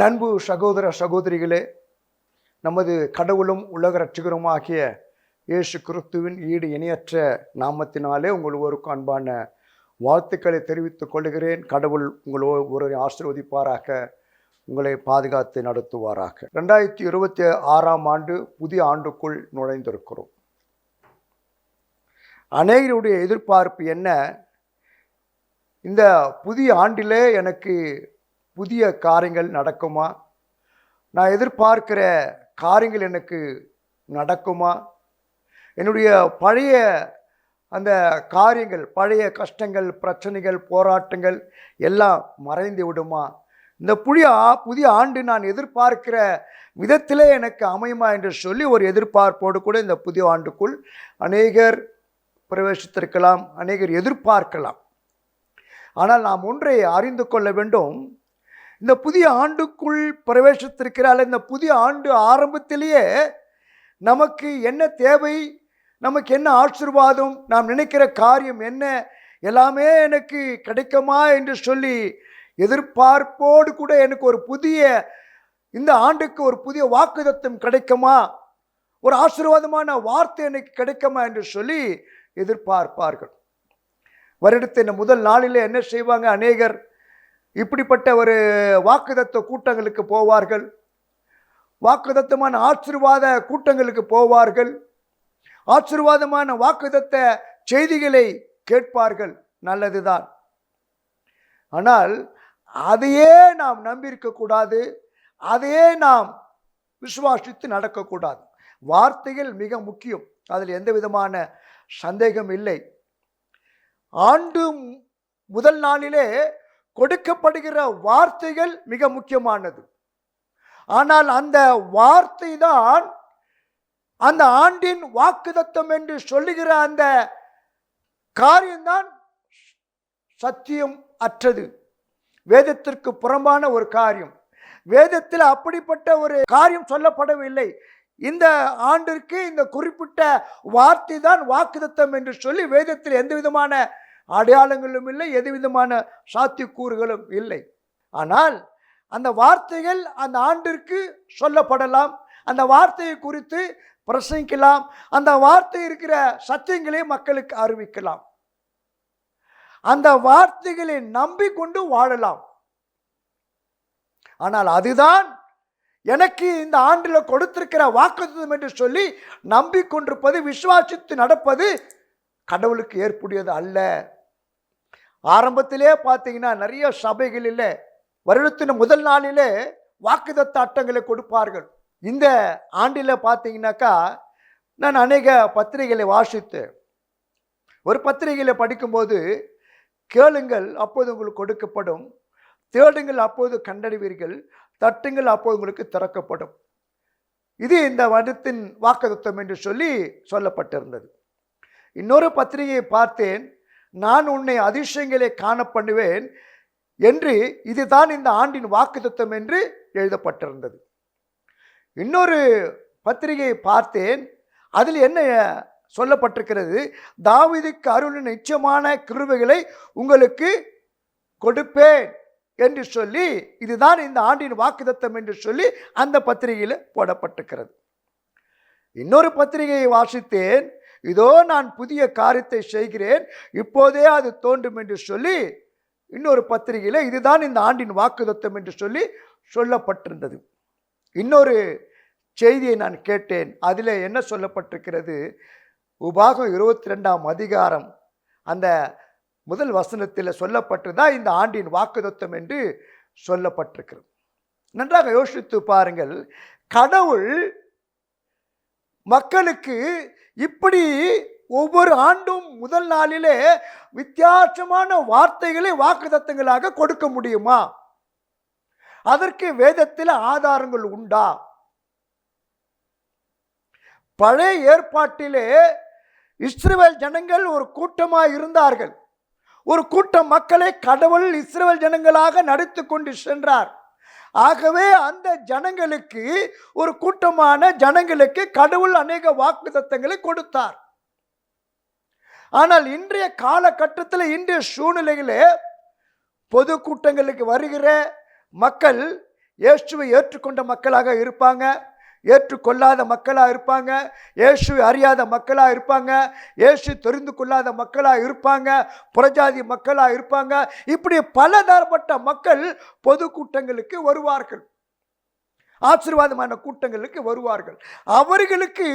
என் அன்பு சகோதர சகோதரிகளே நமது கடவுளும் உலக ரட்சிகருமாகிய இயேசு கிறிஸ்துவின் ஈடு இணையற்ற நாமத்தினாலே உங்கள் ஒருவருக்கும் அன்பான வாழ்த்துக்களை தெரிவித்துக் கொள்கிறேன். கடவுள் உங்களோ ஒரு ஆசிர்வதிப்பாராக உங்களை பாதுகாத்து நடத்துவாராக. ரெண்டாயிரத்தி இருபத்தி ஆறாம் ஆண்டு புதிய ஆண்டுக்குள் நுழைந்திருக்கிறோம். அநேகருடைய எதிர்பார்ப்பு என்ன? இந்த புதிய ஆண்டிலே எனக்கு புதிய காரியங்கள் நடக்குமா? நான் எதிர்பார்க்கிற காரியங்கள் எனக்கு நடக்குமா? என்னுடைய பழைய அந்த காரியங்கள் பழைய கஷ்டங்கள் பிரச்சனைகள் போராட்டங்கள் எல்லாம் மறைந்து விடுமா? இந்த புதிய ஆ- புதிய ஆண்டு நான் எதிர்பார்க்கிற விதத்திலே எனக்கு அமையுமா என்று சொல்லி ஒரு எதிர்பார்ப்போடு கூட இந்த புதிய ஆண்டுக்குள் அநேகர் பிரவேசித்திருக்கலாம் அநேகர் எதிர்பார்க்கலாம். ஆனால் நாம் ஒன்றை அறிந்து கொள்ள வேண்டும். இந்த புதிய ஆண்டுக்குள் பிரவேசித்திருக்கிறாள். இந்த புதிய ஆண்டு ஆரம்பத்திலேயே நமக்கு என்ன தேவை நமக்கு என்ன ஆசீர்வாதம் நாம் நினைக்கிற காரியம் என்ன எல்லாமே எனக்கு கிடைக்குமா என்று சொல்லி எதிர்பார்ப்போடு கூட எனக்கு ஒரு புதிய இந்த ஆண்டுக்கு ஒரு புதிய வாக்குதத்தம் கிடைக்குமா? ஒரு ஆசீர்வாதமான வார்த்தை எனக்கு கிடைக்குமா என்று சொல்லி எதிர்பார்ப்பார்கள். வருடத்தின் முதல் நாளிலே என்ன செய்வாங்க அநேகர்? இப்படிப்பட்ட ஒரு வாக்குதத்த கூட்டங்களுக்கு போவார்கள். வாக்குதத்தமான ஆசீர்வாத கூட்டங்களுக்கு போவார்கள். ஆசீர்வாதமான வாக்குதத்த செய்திகளை கேட்பார்கள். நல்லதுதான். ஆனால் அதையே நாம் நம்பியிருக்கக்கூடாது அதையே நாம் விசுவாசித்து நடக்கக்கூடாது வார்த்தைகள் மிக முக்கியம். அதில் எந்த விதமான சந்தேகம் இல்லை. ஆண்டு முதல் நாளிலே கொடுக்கப்படுகிற வார்த்தைகள் மிக முக்கியமானது. ஆனால் அந்த வார்த்தை தான் அந்த ஆண்டின் வாக்குதத்தம் என்று சொல்லுகிற அந்த காரியம்தான் சத்தியம் அற்றது. வேதத்திற்கு புறம்பான ஒரு காரியம். வேதத்தில் அப்படிப்பட்ட ஒரு காரியம் சொல்லப்படவில்லை. இந்த ஆண்டிற்கு இந்த குறிப்பிட்ட வார்த்தை தான் வாக்குதத்தம் என்று சொல்லி வேதத்தில் எந்த விதமான அடையாளங்களும் இல்லை எதுவிதமான சாத்தியக்கூறுகளும் இல்லை. ஆனால் அந்த வார்த்தைகள் அந்த ஆண்டிற்கு சொல்லப்படலாம். அந்த வார்த்தையை குறித்து பிரசங்கிக்கலாம். அந்த வார்த்தை இருக்கிற சத்தியங்களை மக்களுக்கு அறிவிக்கலாம். அந்த வார்த்தைகளை நம்பிக்கொண்டு வாழலாம். ஆனால் அதுதான் எனக்கு இந்த ஆண்டில் கொடுத்திருக்கிற வாக்குத்தம் என்று சொல்லி நம்பிக்கொண்டிருப்பது விசுவாசித்து நடப்பது கடவுளுக்கு ஏற்புடையது அல்ல. ஆரம்பத்திலே பார்த்தீங்கன்னா நிறைய சபைகளில் வருடத்தின் முதல் நாளிலே வாக்குதத்த அட்டங்களை கொடுப்பார்கள். இந்த ஆண்டில் பார்த்தீங்கன்னாக்கா நான் அநேக பத்திரிகைகளை வாசித்தேன் ஒரு பத்திரிகையில் படிக்கும்போது கேளுங்கள் அப்போது உங்களுக்கு கொடுக்கப்படும். தேடுங்கள் அப்போது கண்டறிவீர்கள். தட்டுங்கள் அப்போது உங்களுக்கு திறக்கப்படும். இது இந்த வருடத்தின் வாக்குதத்தம் என்று சொல்லி சொல்லப்பட்டிருந்தது. இன்னொரு பத்திரிகையை பார்த்தேன். நான் உன்னை அதிசயங்களை காண பண்ணுவேன் என்று இதுதான் இந்த ஆண்டின் வாக்குத்தத்தம் என்று எழுதப்பட்டிருந்தது. இன்னொரு பத்திரிகையை பார்த்தேன். அதில் என்ன சொல்லப்பட்டிருக்கிறது? தாவிதுக்கு அருளின் நிச்சயமான கிருவைகளை உங்களுக்கு கொடுப்பேன் என்று சொல்லி இதுதான் இந்த ஆண்டின் வாக்குதத்தம் என்று சொல்லி அந்த பத்திரிகையில் போடப்பட்டிருக்கிறது. இன்னொரு பத்திரிகையை வாசித்தேன். இதோ நான் புதிய காரியத்தை செய்கிறேன் இப்போதே அது தோன்றும் என்று சொல்லி இன்னொரு பத்திரிகையில் இதுதான் இந்த ஆண்டின் வாக்குதத்தம் என்று சொல்லி சொல்லப்பட்டிருந்தது. இன்னொரு செய்தியை நான் கேட்டேன். அதில் என்ன சொல்லப்பட்டிருக்கிறது? உபாகம் இருபத்தி ரெண்டாம் அதிகாரம். அந்த முதல் வசனத்தில் சொல்லப்பட்டதா இந்த ஆண்டின் வாக்குதத்தம் என்று சொல்லப்பட்டிருக்கிறது. நன்றாக யோசித்து பாருங்கள். கடவுள் மக்களுக்கு இப்படி ஒவ்வொரு ஆண்டும் முதல் நாளிலே வித்தியாசமான வார்த்தைகளை வாக்குதத்தங்களாக கொடுக்க முடியுமா? அதற்கு வேதத்தில் ஆதாரங்கள் உண்டா? பழைய ஏற்பாட்டிலே இஸ்ரேல் ஜனங்கள் ஒரு கூட்டமாக இருந்தார்கள். ஒரு கூட்டம் மக்களை கடவுள் இஸ்ரேல் ஜனங்களாக நடத்தி கொண்டு சென்றார். ஆகவே அந்த ஜனங்களுக்கு ஒரு கூட்டமான ஜனங்களுக்கு கடவுள் அநேக வாக்குத்தத்தங்களை கொடுத்தார். ஆனால் இன்றைய காலகட்டத்தில் இன்றைய சூழ்நிலையில் பொது கூட்டங்களுக்கு வருகிற மக்கள் இயேசுவை ஏற்றுக்கொண்ட மக்களாக இருப்பாங்க. ஏற்றுக்கொள்ளாத மக்களாக இருப்பாங்க இயேசு அறியாத மக்களாக இருப்பாங்க இயேசு தெரிந்து கொள்ளாத மக்களாக இருப்பாங்க புறஜாதி மக்களாக இருப்பாங்க. இப்படி பலதரப்பட்ட மக்கள் பொதுக்கூட்டங்களுக்கு வருவார்கள். ஆசீர்வாதமான கூட்டங்களுக்கு வருவார்கள். அவர்களுக்கு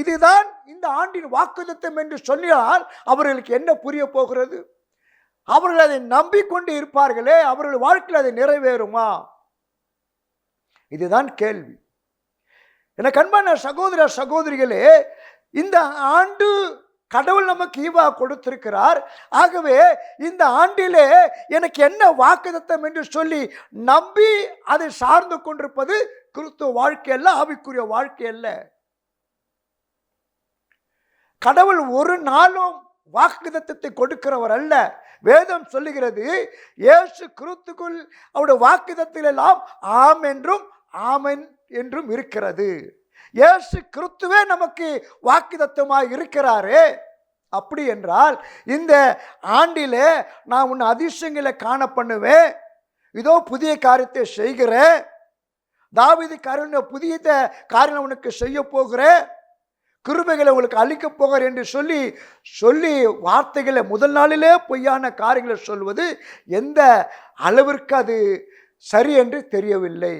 இதுதான் இந்த ஆண்டின் வாக்குதத்தம் என்று சொன்னால் அவர்களுக்கு என்ன புரிய போகிறது? அவர்கள் அதை நம்பிக்கொண்டு இருப்பார்களே அவர்கள் வாழ்க்கையில் அது நிறைவேறுமா? இதுதான் கேள்வி. எனக்கு அன்பான சகோதர சகோதரிகளே இந்த ஆண்டு கடவுள் நமக்கு ஈவா கொடுத்திருக்கிறார். ஆகவே இந்த ஆண்டிலே எனக்கு என்ன வாக்குதத்தம் என்று சொல்லி நம்பி அதை சார்ந்து கொண்டிருப்பது கிறிஸ்துவ வாழ்க்கை அல்ல ஆவிக்குரிய வாழ்க்கை அல்ல. கடவுள் ஒரு நாளும் வாக்குதத்தத்தை கொடுக்கிறவர் அல்ல. வேதம் சொல்லுகிறது இயேசு கிறிஸ்துக்குள் அவருடைய வாக்குதத்திலெல்லாம் ஆம் என்றும் ஆமென் என்றும் இருக்கிறது. இயேசு கிறிஸ்துவே நமக்கு வாக்குத்தத்தமாய் இருக்கிறாரே. அப்படி என்றால் இந்த ஆண்டிலே நான் உன்னை அதிசயங்களை காண பண்ணுவேன். இதோ புதிய காரியத்தை செய்கிறேன் தாவீது காரியம் புதிய காரியம் உனக்கு செய்ய போகிறேன் கிருபைகளை உங்களுக்கு அழிக்கப் போகிறேன் என்று சொல்லி சொல்லி வார்த்தைகளை முதல் நாளிலே பொய்யான காரியங்களை சொல்வது எந்த அளவிற்கு அது சரி என்று தெரியவில்லை.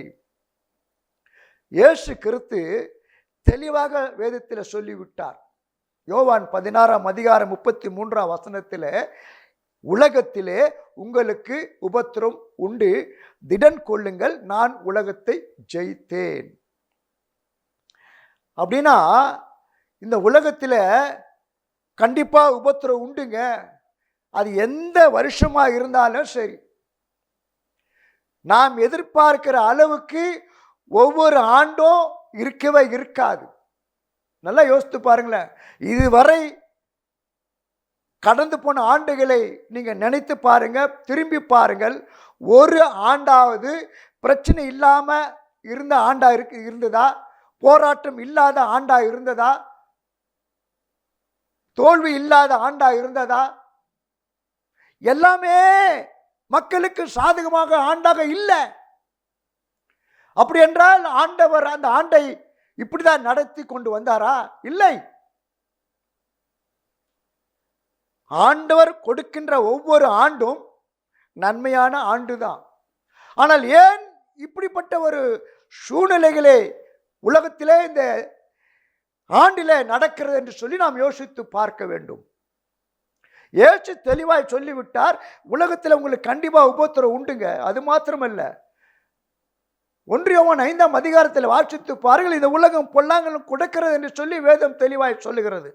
இயேசு கிறித்து தெளிவாக வேதத்தில் சொல்லிவிட்டார். யோவான் பதினாறாம் அதிகாரம் முப்பத்தி மூன்றாம் வசனத்தில் உலகத்திலே உங்களுக்கு உபத்திரம் உண்டு. திடன் கொள்ளுங்கள் நான் உலகத்தை ஜெயித்தேன். அப்படின்னா இந்த உலகத்தில் கண்டிப்பாக உபத்திரம் உண்டுங்க. அது எந்த வருஷமாக இருந்தாலும் சரி. நாம் எதிர்பார்க்கிற அளவுக்கு ஒவ்வொரு ஆண்டும் இருக்கவே இருக்காது. நல்லா யோசித்து பாருங்களேன். இதுவரை கடந்து போன ஆண்டுகளை நீங்கள் நினைத்து பாருங்கள் திரும்பி பாருங்கள். ஒரு ஆண்டாவது பிரச்சனை இல்லாமல் இருந்த ஆண்டாக இருக்கு இருந்ததா? போராட்டம் இல்லாத ஆண்டாக இருந்ததா? தோல்வி இல்லாத ஆண்டாக இருந்ததா? எல்லாமே மக்களுக்கு சாதகமாக ஆண்டாக இல்லை. அப்படி என்றால் ஆண்டவர் அந்த ஆண்டை இப்படிதான் நடத்தி கொண்டு வந்தாரா? இல்லை. ஆண்டவர் கொடுக்கின்ற ஒவ்வொரு ஆண்டும் நன்மையான ஆண்டுதான். ஆனால் ஏன் இப்படிப்பட்ட ஒரு சூழ்நிலைகளே உலகத்திலே இந்த ஆண்டிலே நடக்கிறது என்று சொல்லி நாம் யோசித்து பார்க்க வேண்டும். ஏச்சு தெளிவாய் சொல்லிவிட்டார் உலகத்தில் உங்களுக்கு கண்டிப்பாக உபத்திரம் உண்டுங்க. அது மாத்திரமல்ல. ஒன்றியவன் ஐந்தாம் அதிகாரத்தில் வாசித்து பாருங்கள் இந்த உலகம் பொல்லாங்களும் கொடுக்கிறது என்று சொல்லி வேதம் தெளிவாய் சொல்லுகிறது.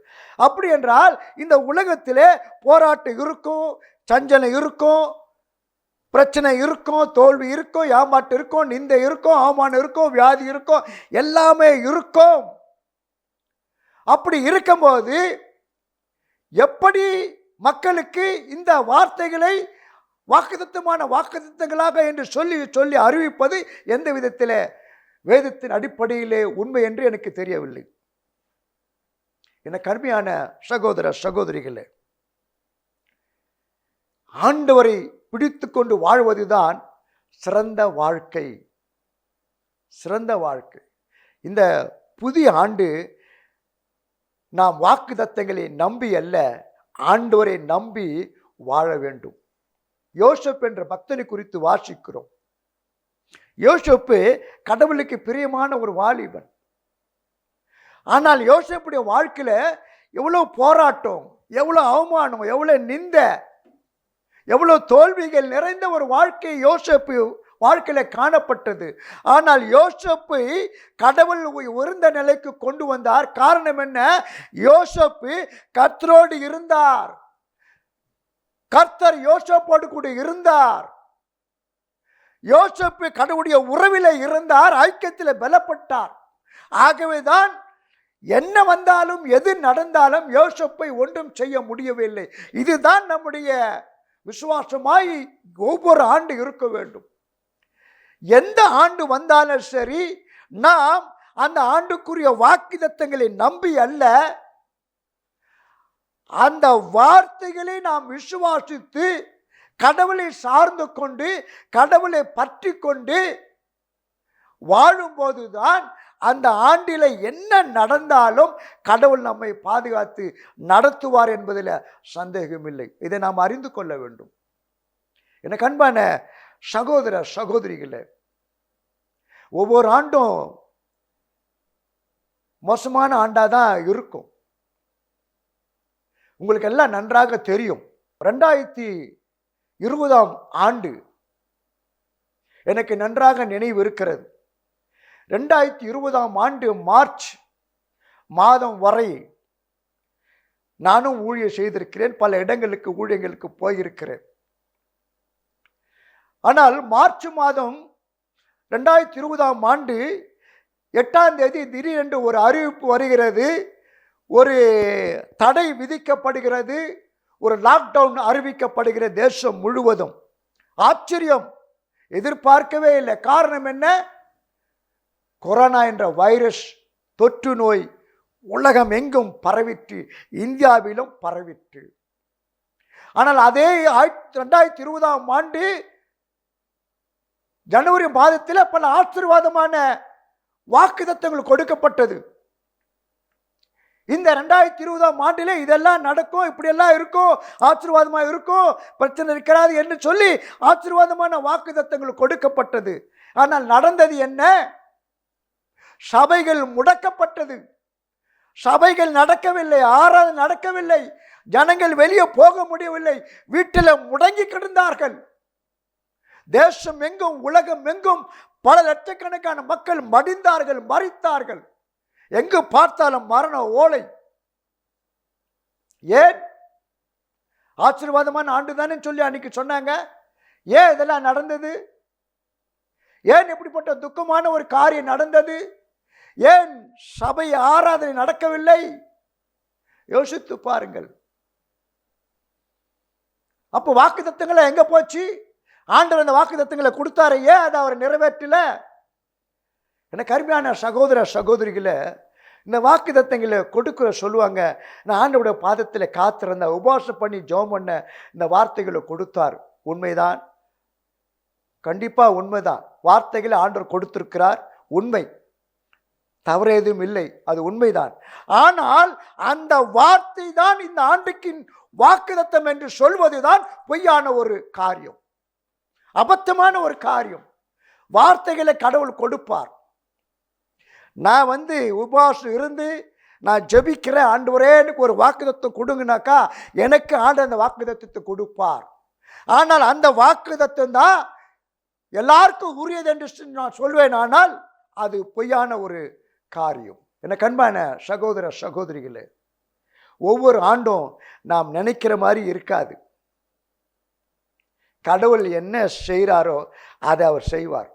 அப்படி என்றால் இந்த உலகத்திலே போராட்டம் இருக்கும் சஞ்சலம் இருக்கும் பிரச்சனை இருக்கும் தோல்வி இருக்கும் ஏமாட்டு இருக்கும் நிந்தை இருக்கும் அவமானம் இருக்கும் வியாதி இருக்கும் எல்லாமே இருக்கும். அப்படி இருக்கும்போது எப்படி மக்களுக்கு இந்த வார்த்தைகளை வாக்குதத்தமான வாக்குத்தத்தங்களாக என்று சொல்லி சொல்லி அறிவிப்பது எந்த விதத்தில் வேதத்தின் அடிப்படையிலே உண்மை என்று எனக்கு தெரியவில்லை. எனக்கு கடுமையான சகோதர சகோதரிகளே ஆண்டவரை பிடித்து கொண்டு வாழ்வதுதான் சிறந்த வாழ்க்கை. சிறந்த வாழ்க்கை. இந்த புதிய ஆண்டு நாம் வாக்குதத்தங்களை நம்பி அல்ல ஆண்டவரை நம்பி வாழ வேண்டும். யோசப் என்ற பக்தனை குறித்து வாசிக்கிறோம். யோசப்பு கடவுளுக்கு பிரியமான ஒரு வாலிபன். ஆனால் யோசப்புடைய வாழ்க்கையில் எவ்வளோ போராட்டம் எவ்வளோ அவமானம் எவ்வளோ நிந்த எவ்வளோ தோல்விகள் நிறைந்த ஒரு வாழ்க்கை யோசப்பு வாழ்க்கையில் காணப்பட்டது. ஆனால் யோசப்பை கடவுள் உயர்ந்த நிலைக்கு கொண்டு வந்தார். காரணம் என்ன? யோசப்பு கத்ரோடு இருந்தார். கர்த்தர் யோசப்போடு கூட இருந்தார். யோசப்பு கடவுடைய உறவில் இருந்தார் ஐக்கியத்தில் பலப்பட்டார். ஆகவேதான் என்ன வந்தாலும் எது நடந்தாலும் யோசப்பை ஒன்றும் செய்ய முடியவில்லை. இதுதான் நம்முடைய விசுவாசமாய் ஒவ்வொரு ஆண்டு இருக்க வேண்டும். எந்த ஆண்டு வந்தாலும் சரி நாம் அந்த ஆண்டுக்குரிய வாக்கிதத்தங்களை நம்பி அல்ல அந்த வார்த்தைகளை நாம் விசுவாசித்து கடவுளை சார்ந்து கொண்டு கடவுளை பற்றி கொண்டு வாழும்போது தான் அந்த ஆண்டில் என்ன நடந்தாலும் கடவுள் நம்மை பாதுகாத்து நடத்துவார் என்பதில் சந்தேகமில்லை. இதை நாம் அறிந்து கொள்ள வேண்டும். எனக்கு அன்பான சகோதர சகோதரிகளே ஒவ்வொரு ஆண்டும் மோசமான ஆண்டாக தான் இருக்கும். உங்களுக்கு எல்லாம் நன்றாக தெரியும். ரெண்டாயிரத்தி இருபதாம் ஆண்டு எனக்கு நன்றாக நினைவு இருக்கிறது. ரெண்டாயிரத்தி இருபதாம் ஆண்டு மார்ச் மாதம் வரை நானும் ஊழியர் செய்திருக்கிறேன். பல இடங்களுக்கு ஊழியர்களுக்கு போயிருக்கிறேன். ஆனால் மார்ச் மாதம் ரெண்டாயிரத்தி இருபதாம் ஆண்டு எட்டாம் தேதி திடீரென்று ஒரு அறிவிப்பு வருகிறது. ஒரு தடை விதிக்கப்படுகிறது ஒரு லாக்டவுன் அறிவிக்கப்படுகிற தேசம் முழுவதும். ஆச்சரியம். எதிர்பார்க்கவே இல்லை. காரணம் என்ன? கொரோனா என்ற வைரஸ் தொற்று நோய் உலகம் எங்கும் பரவிற்று இந்தியாவிலும் பரவிற்று. ஆனால் அதே ஆயிரத்தி ரெண்டாயிரத்தி இருபதாம் ஆண்டு ஜனவரி மாதத்தில் பல ஆசீர்வாதமான வாக்குதத்தங்கள் கொடுக்கப்பட்டது. இந்த ரெண்டாயிரத்தி இருபதாம் ஆண்டிலே இதெல்லாம் நடக்கும் இப்படியெல்லாம் இருக்கும் ஆசீர்வாதமாக இருக்கும் பிரச்சனை இருக்கிறாது என்று சொல்லி ஆசீர்வாதமான வாக்குதத்தங்கள் கொடுக்கப்பட்டது. ஆனால் நடந்தது என்ன? சபைகள் முடக்கப்பட்டது. சபைகள் நடக்கவில்லை ஆறாவது நடக்கவில்லை ஜனங்கள் வெளியே போக முடியவில்லை வீட்டில் முடங்கி கிடந்தார்கள். தேசம் எங்கும் உலகம் எங்கும் பல லட்சக்கணக்கான மக்கள் மடிந்தார்கள் மறித்தார்கள் எங்கு பார்த்தாலும் மரண ஓலை. ஏன்? ஆசீர்வாதமான ஆண்டு தானே சொல்லி அன்னைக்கு சொன்னாங்க. ஏன் இதெல்லாம் நடந்தது? ஏன் இப்படிப்பட்ட துக்கமான ஒரு காரியம் நடந்தது? ஏன் சபை ஆராதனை நடக்கவில்லை? யோசித்து பாருங்கள். அப்போ வாக்கு தத்தங்களை எங்க போச்சு? ஆண்டவர் அந்த வாக்கு தத்தங்களை கொடுத்தாரு ஏன் அதை அவர் நிறைவேற்றல? எனக்கு அருமையான சகோதர சகோதரிகளை இந்த வாக்கு தத்தங்களை கொடுக்குற சொல்லுவாங்க. நான் ஆண்டோட பாதத்தில் காத்திருந்த உபவாசம் பண்ணி ஜோம் பண்ண இந்த வார்த்தைகளை கொடுத்தார். உண்மைதான். கண்டிப்பாக உண்மைதான். வார்த்தைகளை ஆண்டவர் கொடுத்திருக்கிறார். உண்மை. தவறு எதுவும் இல்லை. அது உண்மைதான். ஆனால் அந்த வார்த்தை தான் இந்த ஆண்டுக்கின் வாக்குதத்தம் என்று சொல்வதுதான் பொய்யான ஒரு காரியம். அபத்தமான ஒரு காரியம். வார்த்தைகளை கடவுள் கொடுப்பார். நான் வந்து உபவாசம் இருந்து நான் ஜெபிக்கிறேன் ஆண்டவரே எனக்கு ஒரு வாக்குதத்தம் கொடுங்கனாக்கா எனக்கு ஆண்டு அந்த வாக்குதத்தை கொடுப்பார். ஆனால் அந்த வாக்குதத்தம் தான் எல்லாருக்கும் உரியது என்று நான் சொல்வேன் ஆனால் அது பொய்யான ஒரு காரியம். என்ன கண்பான சகோதர சகோதரிகளே ஒவ்வொரு ஆண்டும் நாம் நினைக்கிற மாதிரி இருக்காது. கடவுள் என்ன செய்கிறாரோ அதை அவர் செய்வார்.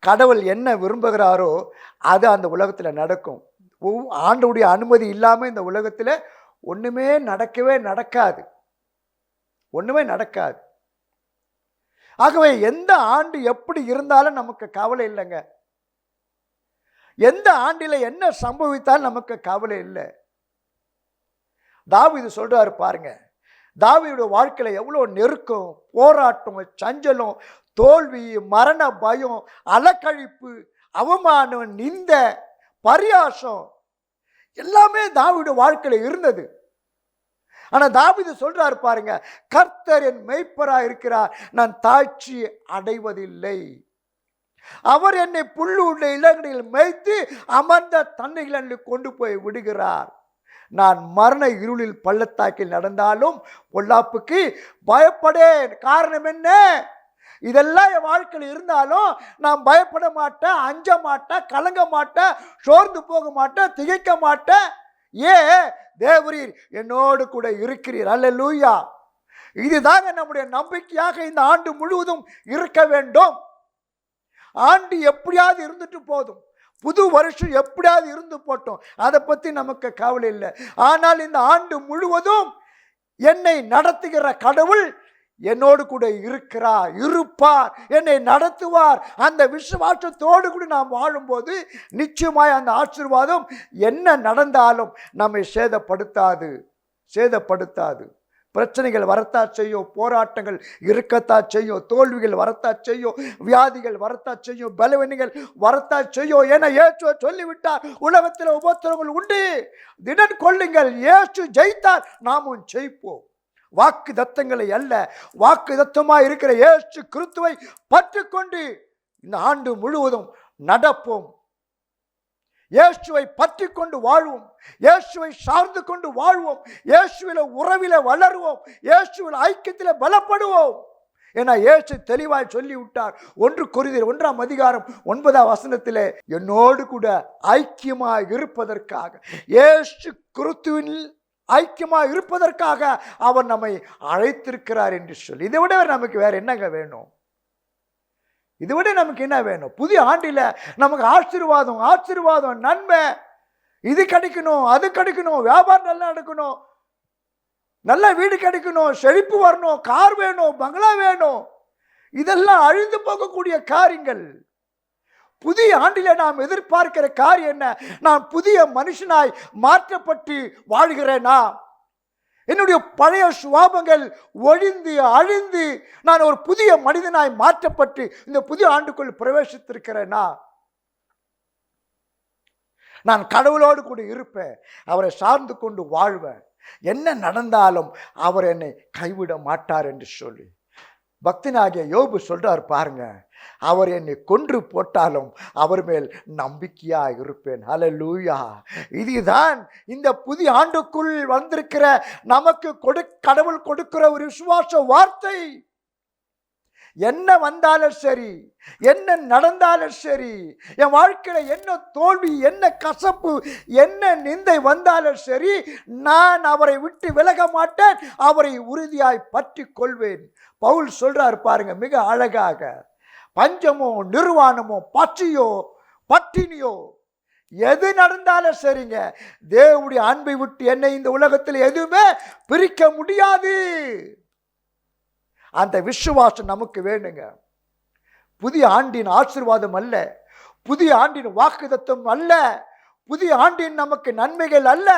கடவுள் என்ன விரும்புகிறாரோ அது அந்த உலகத்தில் நடக்கும். ஒவ்- ஆண்டவுடைய அனுமதி இல்லாமல் இந்த உலகத்தில் ஒன்றுமே நடக்கவே நடக்காது. ஒன்றுமே நடக்காது. ஆகவே எந்த ஆண்டு எப்படி இருந்தாலும் நமக்கு கவலை இல்லைங்க. எந்த ஆண்டில் என்ன சம்பவித்தாலும் நமக்கு கவலை இல்லை. தாமு இது சொல்கிறாரு பாருங்கள் தாவியோட வாழ்க்கையில் எவ்வளோ நெருக்கம் போராட்டம் சஞ்சலம் தோல்வி மரண பயம் அலக்கழிப்பு அவமானம் நிந்த பரியாசம் எல்லாமே தாவியோட வாழ்க்கையில் இருந்தது. ஆனால் தாவீது சொல்கிறார் பாருங்க கர்த்தர் என் மெய்ப்பரா இருக்கிறார் நான் தாழ்ச்சி அடைவதில்லை. அவர் என்னை புல்லுள்ள இளங்களில் மேய்த்து அமர்ந்த தன்னைகளில் கொண்டு போய் விடுகிறார். நான் மரண இருளில் பள்ளத்தாக்கில் நடந்தாலும் பொல்லாப்புக்கு பயப்படேன். காரணம் என்ன? இதெல்லாம் என் வாழ்க்கையில் இருந்தாலும் நான் பயப்பட மாட்டேன் அஞ்ச மாட்டேன் கலங்க மாட்டேன் சோர்ந்து போக மாட்டேன் திகைக்க மாட்டேன். ஏன் தேவரீர் என்னோடு கூட இருக்கிறீர். அல்ல லூயா இதுதாங்க நம்முடைய நம்பிக்கையாக இந்த ஆண்டு முழுவதும் இருக்க வேண்டும். ஆண்டு எப்படியாவது இருந்துட்டு போதும். புது வருஷம் எப்படியாவது இருந்து போட்டோம். அதை பற்றி நமக்கு கவலை இல்லை. ஆனால் இந்த ஆண்டு முழுவதும் என்னை நடத்துகிற கடவுள் என்னோடு கூட இருக்கிறார் இருப்பார் என்னை நடத்துவார். அந்த விசுவாசத்தோடு கூட நாம் வாழும்போது நிச்சயமாய் அந்த ஆசீர்வாதம் என்ன நடந்தாலும் நம்மை சேதப்படுத்தாது சேதப்படுத்தாது. பிரச்சனைகள் வரத்தா செய்யும் போராட்டங்கள் இருக்கத்தா செய்யும் தோல்விகள் வரத்தா செய்யும் வியாதிகள் வரத்தா செய்யும் பலவீனங்கள் வரத்தா செய்யும் என ஏற்று சொல்லிவிட்டார். உலகத்தில் உபத்திரங்கள் உண்டு. திடன் கொள்ளுங்கள். ஏற்று ஜெயித்தார். நாமும் ஜெயிப்போம். வாக்கு தத்தங்களை அல்ல. வாக்கு தத்தமாக இருக்கிற ஏற்று கிறித்துவை பற்றுக்கொண்டு இந்த ஆண்டு முழுவதும் நடப்போம். இயேசுவை பற்றி கொண்டு வாழ்வோம். இயேசுவை சார்ந்து கொண்டு வாழ்வோம். இயேசுவில உறவில வளருவோம். இயேசுவில் ஐக்கியத்தில் பலப்படுவோம். என இயேசு தெளிவாய் சொல்லி விட்டார் ஒன்று குறிதல் ஒன்றாம் அதிகாரம் ஒன்பதாம் வசனத்திலே என்னோடு கூட ஐக்கியமாக இருப்பதற்காக. இயேசு குருத்துவில் ஐக்கியமாக இருப்பதற்காக அவர் நம்மை அழைத்திருக்கிறார் என்று சொல்லி இதை விட நமக்கு வேற என்னங்க வேணும்? இதை விட நமக்கு என்ன வேணும்? புதிய ஆண்டில் நமக்கு ஆசீர்வாதம் ஆசீர்வாதம் நன்மை. இது கிடைக்கணும் அது கிடைக்கணும் வியாபாரம் நல்லா நடக்கணும். நல்ல வீடு கிடைக்கணும் செழிப்பு வரணும் கார் வேணும் பங்களா வேணும். இதெல்லாம் அழிந்து போகக்கூடிய காரியங்கள். புதிய ஆண்டில நாம் எதிர்பார்க்கிற காரியம் என்ன? நான் புதிய மனுஷனாய் மாற்றப்பட்டு வாழ்கிறேனா? என்னுடைய பழைய சுவாபங்கள் ஒழிந்து அழிந்து நான் ஒரு புதிய மனிதனாய் மாற்றப்பட்டு இந்த புதிய ஆண்டுக்குள் பிரவேசித்திருக்கிறேனா நான் கடவுளோடு கூட இருப்பேன் அவரை சார்ந்து கொண்டு வாழ்வேன். என்ன நடந்தாலும் அவர் என்னை கைவிட மாட்டார் என்று சொல்லி. பக்தனாகிய யோபு சொல்றார் பாருங்க அவர் என்னை கொன்று போட்டாலும் அவர் மேல் நம்பிக்கையாக இருப்பேன். ஹalleluya இதுதான் இந்த புதிய ஆண்டுக்குள் வந்திருக்கிற நமக்கு கொடு கடவுள் கொடுக்கிற ஒரு விசுவாச வார்த்தை. என்ன வந்தாலும் சரி என்ன நடந்தாலும் சரி என் வாழ்க்கையில் என்ன தோல்வி என்ன கசப்பு என்ன நிந்தை வந்தாலும் சரி நான் அவரை விட்டு விலக மாட்டேன். அவரை உறுதியாய் பற்றி கொள்வேன். பவுல் சொல்றார் பாருங்க மிக அழகாக. பஞ்சமோ நிர்வாணமோ பற்றியோ பட்டினியோ எது நடந்தாலும் சரிங்க. தேவனுடைய அன்பை விட்டு என்னை இந்த உலகத்தில் எதுவுமே பிரிக்க முடியாது. அந்த விசுவாசம் நமக்கு வேணுங்க. புதிய ஆண்டின் ஆசீர்வாதம் அல்ல. புதிய ஆண்டின் வாக்குதத்துவம் அல்ல. புதிய ஆண்டின் நமக்கு நன்மைகள் அல்ல.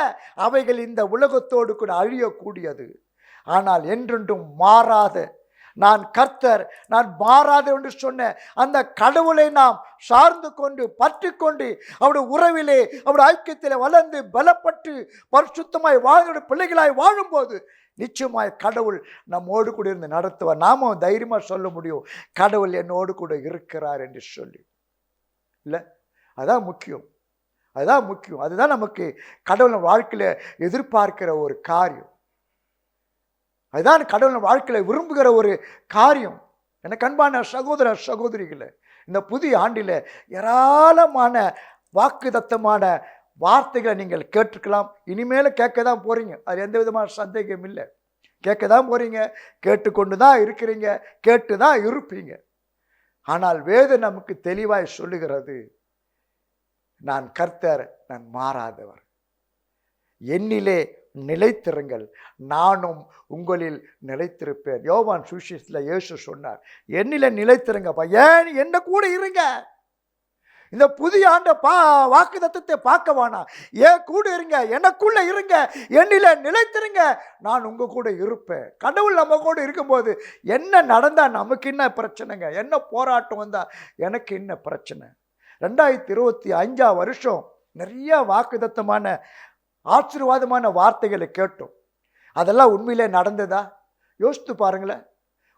அவைகள் இந்த உலகத்தோடு கூட அழியக்கூடியது. ஆனால் என்றென்றும் மாறாத நான் கர்த்தர் நான் மாறாத என்று சொன்ன அந்த கடவுளை நாம் சார்ந்து கொண்டு பற்றி கொண்டு அவருடைய உறவிலே அவருடைய ஐக்கியத்தில் வளர்ந்து பலப்பட்டு பரிசுத்தமாய் வாழ்ந்த பிள்ளைகளாய் வாழும்போது நிச்சயமாய் கடவுள் நம்மோடு கூட இருந்து நடத்துவார். நாமும் தைரியமாக சொல்ல முடியும். கடவுள் என்னோடு கூட இருக்கிறார் என்று சொல்லி. இல்லை? அதான் முக்கியம். அதுதான் முக்கியம். அதுதான் நமக்கு கடவுள் வாழ்க்கையில் எதிர்பார்க்கிற ஒரு காரியம். அதுதான் கடவுள் வாழ்க்கையில விரும்புகிற ஒரு காரியம். எனக்கு அன்பான சகோதர சகோதரிகளை இந்த புதிய ஆண்டில் ஏராளமான வாக்குதத்தமான வார்த்தைகளை நீங்கள் கேட்டுக்கலாம் இனிமேல் கேட்க தான் போகிறீங்க அது எந்த விதமான சந்தேகம் இல்லை. கேட்க தான் போகிறீங்க கேட்டுக்கொண்டு தான் இருக்கிறீங்க. கேட்டு தான் இருப்பீங்க. ஆனால் வேது நமக்கு தெளிவாய் சொல்லுகிறது. நான் கர்த்தர் நான் மாறாதவர். என்னிலே நிலைத்திருங்கள். நானும் உங்களில் நிலைத்திருப்பேன். யோவான் சுவிசேஷத்தில் இயேசு சொன்னார் என்னில நிலைத்திருங்கப்பா ஏன் என்ன கூட இருங்க? இந்த புதிய ஆண்டை பா வாக்கு தத்துவத்தை பார்க்க வேணாம் ஏன் கூட இருங்க எனக்குள்ளே இருங்க. என்னில நிலைத்திருங்க. நான் உங்கள் கூட இருப்பேன். கடவுள் நம்ம கூட இருக்கும்போது என்ன நடந்தால் நமக்கு என்ன பிரச்சனைங்க? என்ன போராட்டம் வந்தால் எனக்கு என்ன பிரச்சனை? ரெண்டாயிரத்தி இருபத்தி அஞ்சாம் வருஷம் நிறைய வாக்குதத்தமான ஆசீர்வாதமான வார்த்தைகளை கேட்டோம். அதெல்லாம் உண்மையிலே நடந்ததா? யோசித்து பாருங்களேன்.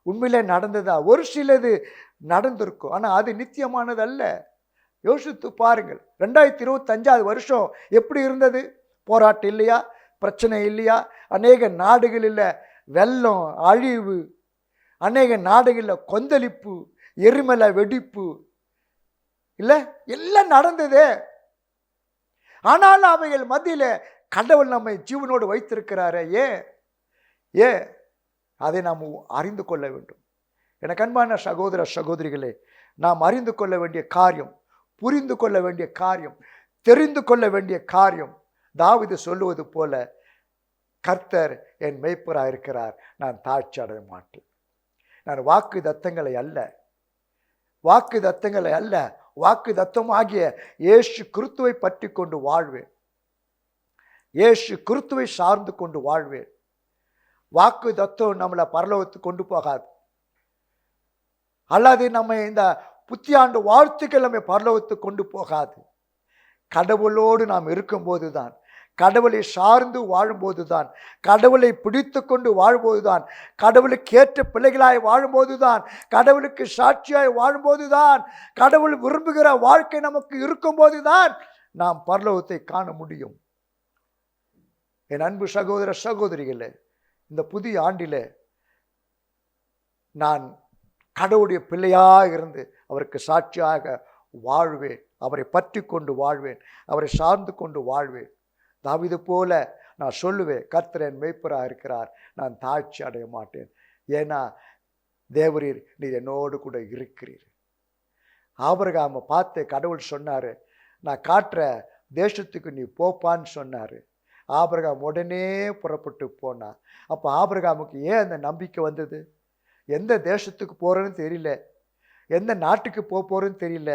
உண்மையிலே நடந்ததா? ஒரு சிலது நடந்திருக்கும். ஆனால் அது நித்தியமானது அல்ல யோசித்து பாருங்கள். ரெண்டாயிரத்தி இருபத்தஞ்சாவது வருஷம் எப்படி இருந்தது? போராட்டம் இல்லையா? பிரச்சனை இல்லையா? அநேக நாடுகளில் வெள்ளம் அழிவு அநேக நாடுகளில் கொந்தளிப்பு எரிமலை வெடிப்பு. இல்லை? எல்லாம் நடந்ததே. ஆனாலும் அவைகள் மத்தியில் கடவுள் நம்மை ஜீவனோடு வைத்திருக்கிறாரே ஏன் ஏ? அதை நாம் அறிந்து கொள்ள வேண்டும். எனக்கு அன்பான சகோதர சகோதரிகளே நாம் அறிந்து கொள்ள வேண்டிய காரியம் புரிந்து கொள்ள வேண்டிய காரியம் தெரிந்து கொள்ள வேண்டிய காரியம் தாவிது சொல்லுவது போல கர்த்தர் என் மெய்ப்பராக இருக்கிறார். நான் தாழ்ச்சி அடைய மாட்டேன். நான் வாக்கு தத்தங்களை அல்ல. வாக்கு தத்தங்களை அல்ல. வாக்கு தத்தமாகிய இயேசு கிறிஸ்துவை பற்றி கொண்டு வாழ்வேன். ஏசு கிறித்துவை சார்ந்து கொண்டு வாழ்வேன். வாக்கு தத்துவம் நம்மளை பரலோகத்துக்கு கொண்டு போகாது. அல்லது நம்ம இந்த புத்தியாண்டு வாழ்த்துக்கள் நம்மை பரலோகத்துக்கு கொண்டு போகாது. கடவுளோடு நாம் இருக்கும்போது தான் கடவுளை சார்ந்து வாழும்போது தான் கடவுளை பிடித்து கொண்டு வாழும்போது தான் கடவுளுக்கு ஏற்ற பிள்ளைகளாய் வாழும்போது தான் கடவுளுக்கு சாட்சியாய் வாழும்போது தான் கடவுள் விரும்புகிற வாழ்க்கை நமக்கு இருக்கும்போது தான் நாம் பரலோகத்தை காண முடியும். என் அன்பு சகோதர சகோதரிகளே இந்த புதிய ஆண்டில் நான் கடவுளுடைய பிள்ளையாக இருந்து அவருக்கு சாட்சியாக வாழ்வேன் அவரை பற்றி கொண்டு வாழ்வேன் அவரை சார்ந்து கொண்டு வாழ்வேன். தாவிது போல நான் சொல்லுவேன் கர்த்தரன் மெய்ப்பராக இருக்கிறார் நான் தாழ்ச்சி அடைய மாட்டேன். ஏன்னா தேவரீர் நீர் என்னோடு கூட இருக்கிறீர். ஆபரகாம பார்த்து கடவுள் சொன்னார் நான் காட்டுற தேசத்துக்கு நீ போப்பான்னு சொன்னார். ஆபரகாம் உடனே புறப்பட்டு போனான் அப்போ ஆபரகாமுக்கு ஏன் அந்த நம்பிக்கை வந்தது? எந்த தேசத்துக்கு போகிறேன்னு தெரியல. எந்த நாட்டுக்கு போக போகிறேன்னு தெரியல.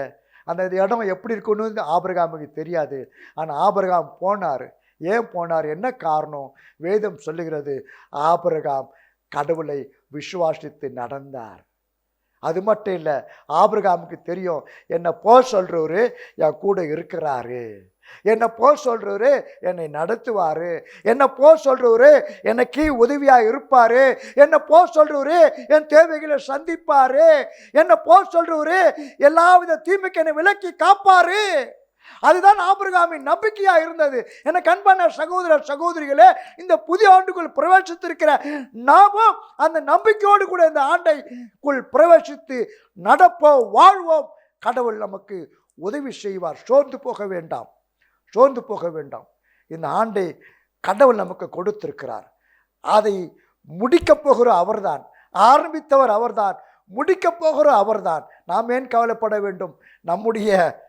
அந்த இடம் எப்படி இருக்குன்னு ஆபரகாமுக்கு தெரியாது. ஆனால் ஆபரகாம் போனார். ஏன் போனார்? என்ன காரணம்? வேதம் சொல்லுகிறது ஆபிரகாம் கடவுளை விசுவாசித்து நடந்தார். அது மட்டும் இல்லை ஆபிரகாமுக்கு தெரியும் என்னை போ சொல்கிறவரு என் கூட இருக்கிறாரு. என்னை போ சொல்கிறவரு என்னை நடத்துவார். என்னை போ சொல்கிறவரு எனக்கு உதவியாக இருப்பார். என்னை போ சொல்கிறவரு என் தேவைகளை சந்திப்பார். என்னை போ சொல்கிறவரு எல்லாவித தீமைக்கு என்னை விலக்கி காப்பாரு. அதுதான் ஆபிரகாமின் நம்பிக்கையாக இருந்தது. எனக்கு பண்ண சகோதரர் சகோதரிகளே இந்த புதிய ஆண்டுக்குள் பிரவேசித்திருக்கிற நாமும் அந்த நம்பிக்கையோடு கூட இந்த ஆண்டைக்குள் பிரவேசித்து நடப்போம் வாழ்வோம். கடவுள் நமக்கு உதவி செய்வார். சோர்ந்து போக வேண்டாம். சோர்ந்து போக வேண்டாம். இந்த ஆண்டை கடவுள் நமக்கு கொடுத்திருக்கிறார். அதை முடிக்கப் போகிற அவர்தான். ஆரம்பித்தவர் அவர்தான். முடிக்கப் போகிற அவர்தான். நாம் ஏன் கவலைப்பட வேண்டும்? நம்முடைய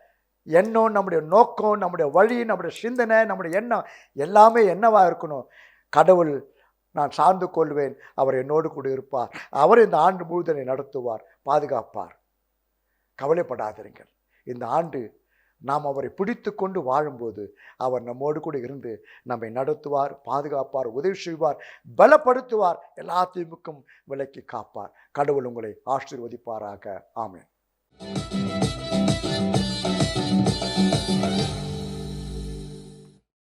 எண்ணம் நம்முடைய நோக்கம் நம்முடைய வழி நம்முடைய சிந்தனை நம்முடைய எண்ணம் எல்லாமே என்னவாக இருக்கணும்? கடவுள் நான் சார்ந்து கொள்வேன். அவர் என்னோடு கூட இருப்பார். அவர் இந்த ஆண்டு முழுதனை நடத்துவார் பாதுகாப்பார். கவலைப்படாதிருங்கள். இந்த ஆண்டு நாம் அவரை பிடித்து கொண்டு வாழும்போது அவர் நம்மோடு கூட இருந்து நம்மை நடத்துவார் பாதுகாப்பார் உதவி செய்வார் பலப்படுத்துவார் எல்லாத்தையுமுக்கும் விலக்கி காப்பார். கடவுள் உங்களை ஆசீர்வதிப்பாராக. ஆமேன்.